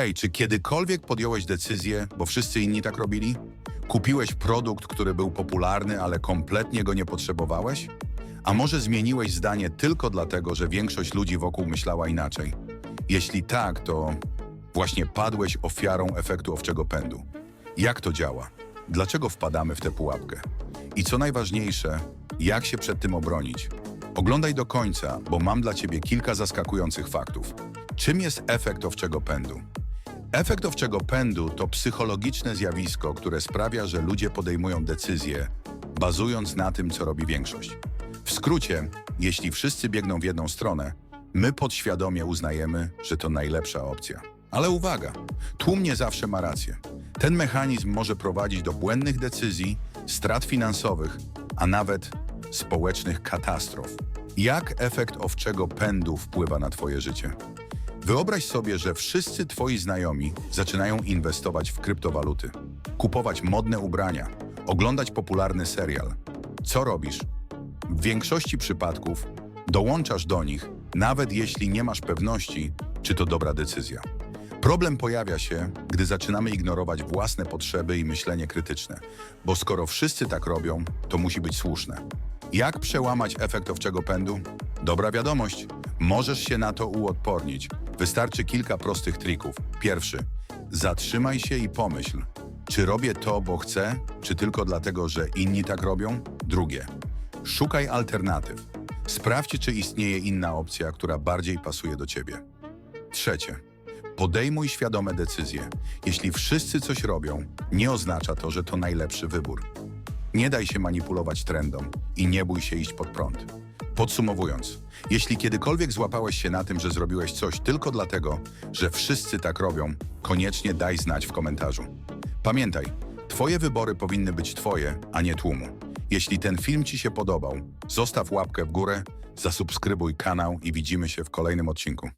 Hej, czy kiedykolwiek podjąłeś decyzję, bo wszyscy inni tak robili? Kupiłeś produkt, który był popularny, ale kompletnie go nie potrzebowałeś? A może zmieniłeś zdanie tylko dlatego, że większość ludzi wokół myślała inaczej? Jeśli tak, to właśnie padłeś ofiarą efektu owczego pędu. Jak to działa? Dlaczego wpadamy w tę pułapkę? I co najważniejsze, jak się przed tym obronić? Oglądaj do końca, bo mam dla Ciebie kilka zaskakujących faktów. Czym jest efekt owczego pędu? Efekt owczego pędu to psychologiczne zjawisko, które sprawia, że ludzie podejmują decyzje, bazując na tym, co robi większość. W skrócie, jeśli wszyscy biegną w jedną stronę, my podświadomie uznajemy, że to najlepsza opcja. Ale uwaga, tłum nie zawsze ma rację. Ten mechanizm może prowadzić do błędnych decyzji, strat finansowych, a nawet społecznych katastrof. Jak efekt owczego pędu wpływa na Twoje życie? Wyobraź sobie, że wszyscy Twoi znajomi zaczynają inwestować w kryptowaluty, kupować modne ubrania, oglądać popularny serial. Co robisz? W większości przypadków dołączasz do nich, nawet jeśli nie masz pewności, czy to dobra decyzja. Problem pojawia się, gdy zaczynamy ignorować własne potrzeby i myślenie krytyczne, bo skoro wszyscy tak robią, to musi być słuszne. Jak przełamać efekt owczego pędu? Dobra wiadomość, możesz się na to uodpornić. Wystarczy kilka prostych trików. Pierwszy, zatrzymaj się i pomyśl, czy robię to, bo chcę, czy tylko dlatego, że inni tak robią? Drugie, szukaj alternatyw. Sprawdź, czy istnieje inna opcja, która bardziej pasuje do ciebie. Trzecie, podejmuj świadome decyzje. Jeśli wszyscy coś robią, nie oznacza to, że to najlepszy wybór. Nie daj się manipulować trendom i nie bój się iść pod prąd. Podsumowując, jeśli kiedykolwiek złapałeś się na tym, że zrobiłeś coś tylko dlatego, że wszyscy tak robią, koniecznie daj znać w komentarzu. Pamiętaj, Twoje wybory powinny być Twoje, a nie tłumu. Jeśli ten film Ci się podobał, zostaw łapkę w górę, zasubskrybuj kanał i widzimy się w kolejnym odcinku.